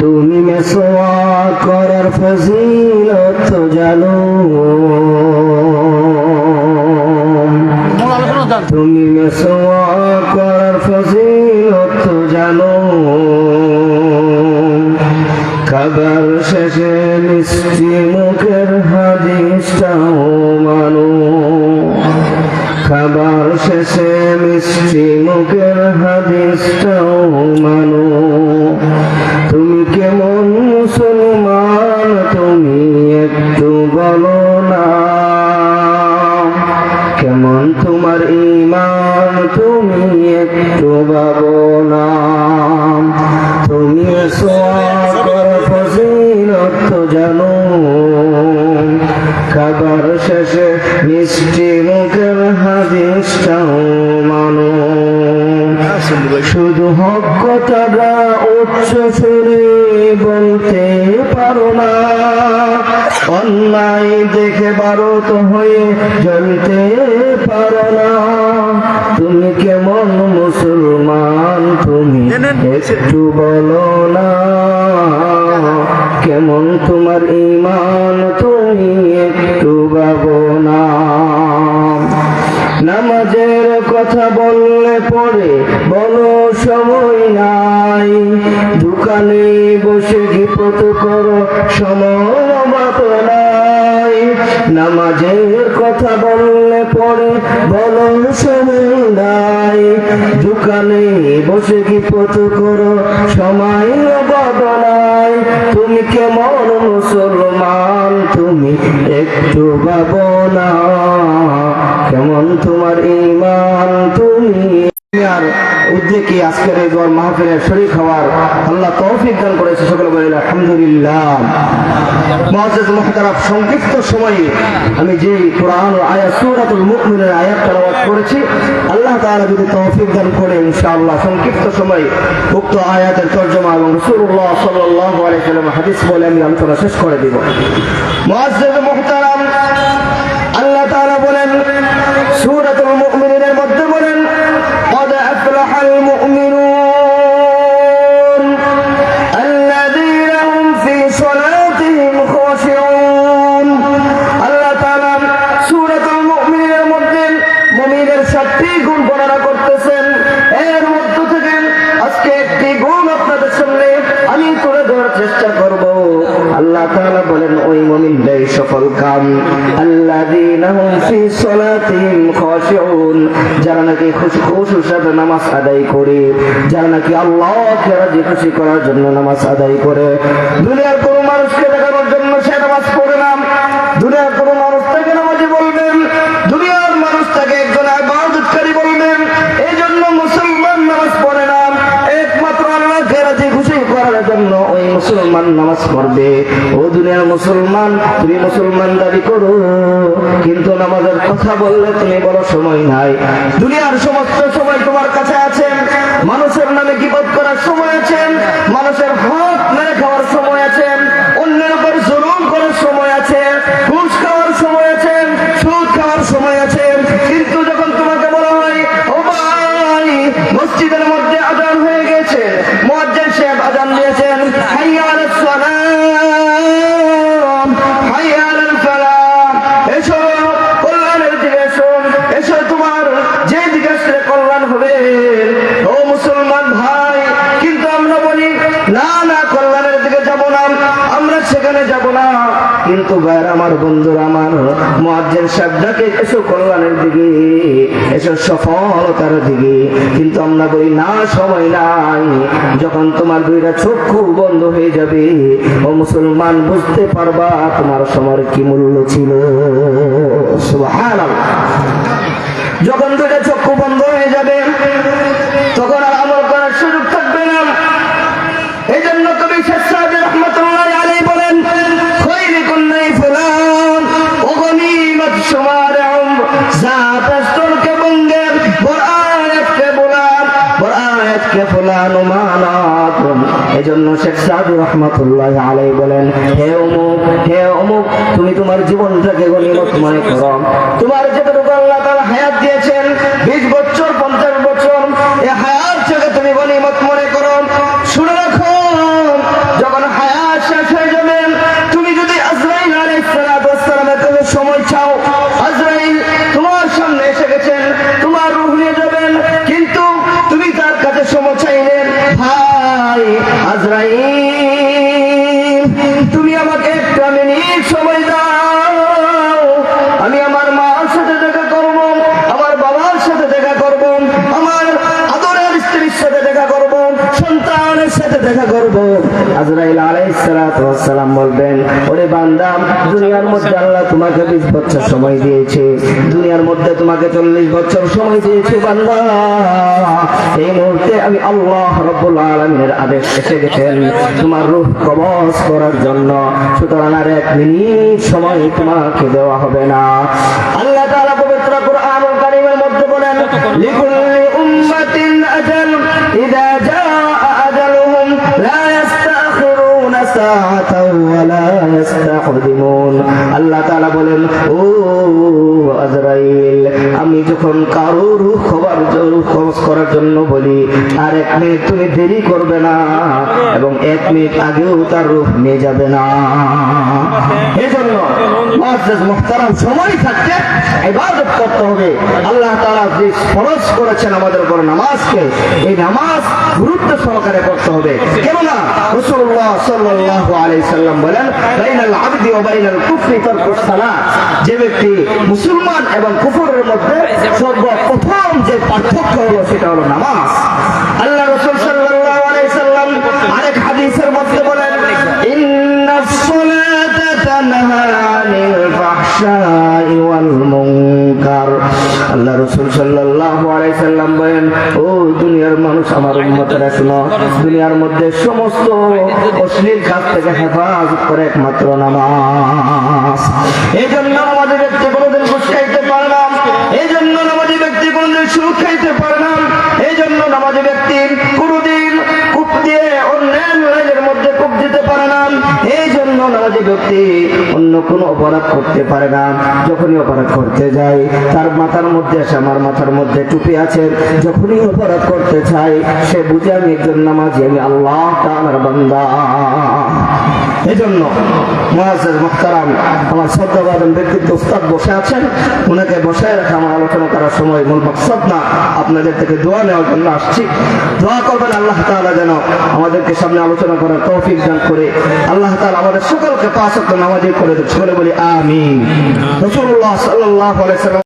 তুমি মেসোয়া করার ফজিলত জানো। তুমি মেসোয়া করার ফজিলত জানো। খাবার শেষে মিষ্টি মুখের হাদিসটাও মানো। খাবার শেষে মিষ্টি মুখের হাদিসটাও সোয়ার ফজিলত জানো। শেষে মিষ্টি মুখের হাদিসটাও শুধু হক কথাটা উচ্চ সুরে বলতে পারো না। অন্যায় দেখে ভারত হয়ে জ্বলতে পারো না। তুমি কেমন মুসলমান? তুমি একটু বলো না, কেমন তোমার ইমান তুমি একটু ভাবো নামাজের কথা বললে পরে বলো সময় নাই। দোকানে বসে গিপত করো সময় নাই। নামাজের কথা বললে পরে বলো দোকানে বসে পত করো? সময় নাই তুমি কেমন মুসলমান? তুমি একটু ভাবো না। কেমন তোমার ইমান? তুমি আর উদ্যোগে আজকের এই দোয়ার মাহফিলের শরীর হওয়ার আল্লাহ তৌফিক দান করেছে সকলে বলে আলহামদুলিল্লাহ। মহাজাজ মহতারাফ সংক্ষিপ্ত সময়ে আমি যে কোরআন আয়াত, সূরাতুল মুমিনের আয়াত তেলাওয়াত করেছি, আল্লাহ তাআলা যদি তৌফিক দান করে ইনশাআল্লাহ সংক্ষিপ্ত সময়ে উক্ত আয়াতের তর্জমা এবং রাসূলুল্লাহ সাল্লাল্লাহু আলাইহি ওয়াসাল্লাম হাদিস বলে আমি আলোচনা শেষ করে দিব। মুআজ্জাজ যারা নাকি নামাজ আদায় করে, যারা নাকি খুশি করার জন্য নামাজ আদায় করে। দুনিয়ার কোনো মানুষকে দেখানোর জন্য সে নামাজ পড়ে না দুনিয়ার কোনো মানুষ তাকে নামাজি বলবেন দুনিয়ার মানুষ তাকে একজন ইবাদতকারী বলবেন এই জন্য মুসলমান নামাজ পড়ে না একমাত্র আল্লাহকে রাজি খুশি করার জন্য ওই মুসলমান নামাজ পড়বে। ও দুনিয়ার মুসলমান, তুমি মুসলমান দাবি করো। কিন্তু নামাজের কথা বললে তুমি বড় সময় নাই। দুনিয়ার সমস্ত সময় তোমার কাছে আছে। মানুষের নামে কিপত করার সময় আছে। মানুষের হক মেরে খাওয়ার সময় আছে। অন্যের উপর জুলুম করার সময় আছে। ঘুষ খাওয়ার সময় আছে। সুদ খাওয়ার সময় আছে। কিন্তু যখন তোমাকে বলা হয়, ও ভাই, মসজিদের মুসলমান ভাই, কিন্তু আমরা বলি, না না, কল্যাণের দিকে যাব না, আমরা সেখানে যাব না। কিন্তু ভাইয়ের, আমার বন্ধুরা, আমার মুয়াজ্জিন সাহেব এসো কল্যাণের দিকে, এসো সফলতার দিকে। কিন্তু আমরা বলি, না, সময় নাই। যখন তোমার দুইটা চক্ষু বন্ধ হয়ে যাবে, ও মুসলমান, বুঝতে পারবা তোমার সময়ের কি মূল্য ছিল? যখন দুইটা ফুলান মানাতুম এজন্য শেখ সাহেব রহমতুল্লাহ আলী বলেন, হে অমুক হে অমুক, তুমি তোমার জীবনটাকে গণিমত মনে করো। তোমার যেটুকু আল্লাহ তাআলা হায়াত দিয়েছেন 20 বছর 50 দেখা করব। আজরাইল আলাইহিস সালাম বলবেন, ওরে বান্দা, দুনিয়ার মধ্যে আল্লাহ তোমাকে 20 বছর সময় দিয়েছে। দুনিয়ার মধ্যে তোমাকে 40 বছর সময় দিয়েছে, বান্দা। এই মুহূর্তে আমি আল্লাহ রাব্বুল আলামিনের আদেশ এসে গেছেন, তোমার রূহ কবজ করার জন্য। সুতরাং আর এক মিনিট সময় তোমাকে দেওয়া হবে না। আল্লাহ তাআলা পবিত্র কোরআনুল কারীমের মধ্যে বলেন লিকুল্লি যখন কারও রূহ খবর খরচ করার জন্য বলি, আর এক মিনিট তুমি দেরি করবে না, এবং এক মিনিট আগেও তার রূপ নিয়ে যাবে না। এই জন্য মুআজ্জাজ আল্লাহ যে করেছেন আমাদের গুরুত্ব সহকারে করতে হবে। কেননা রাসূলুল্লাহ সাল্লাল্লাহু আলাইহি সাল্লাম বলেন যে ব্যক্তি মুসলমান এবং কুফরের মধ্যে সর্বপ্রথম যে পার্থক্য হলো সেটা হলো নামাজ। ফাহশাই ওয়াল মুনকার আল্লাহ রাসূল সাল্লাল্লাহু আলাইহি সাল্লাম বলেন, ও দুনিয়ার মানুষ, আমার উম্মতেরা শুনো দুনিয়ার মধ্যে সমস্ত অশ্লীল কাজ থেকে হেফাজত করে একমাত্র নামাজ। এই জন্য আমাদের ব্যক্তি কোনোদিন ঘুষ খাইতে পারে না। এই জন্য নামাজি ব্যক্তি কোনোদিন সুখ খাইতে পারে না। এই জন্য নামাজি ব্যক্তি কোনোদিন কূপ দিয়ে অন্যান্য মধ্যে কূপ দিতে পারে না। এই জন্য নামাজি ব্যক্তি অন্য কোনো অপরাধ করতে পারে না। যখনই অপরাধ করতে যায়, তার মাথার মধ্যে আসে আমার মাথার মধ্যে টুপি আছে। যখনই অপরাধ করতে চাই সে বুঝে আমি একজন নামাজি, আমি আল্লাহ তাআলার বান্দা। এই জন্য মহাজের আমার ব্যক্তিত্ব উস্তাদ বসে আছেন। ওনাকে বসায় রাখা আমার আলোচনা করার সময় মূল মকসদ না, আপনাদের থেকে দোয়া নেওয়ার জন্য আসছি। দোয়া করবেন আল্লাহ তাআলা যেন আমাদেরকে সামনে আলোচনা করার তৌফিক দান করে। আল্লাহ তাআলা আমাদের সকলকে পাঁচ নামাজি করে সকলে বলি আমিন। রসুল্লাহ সাল্লাহ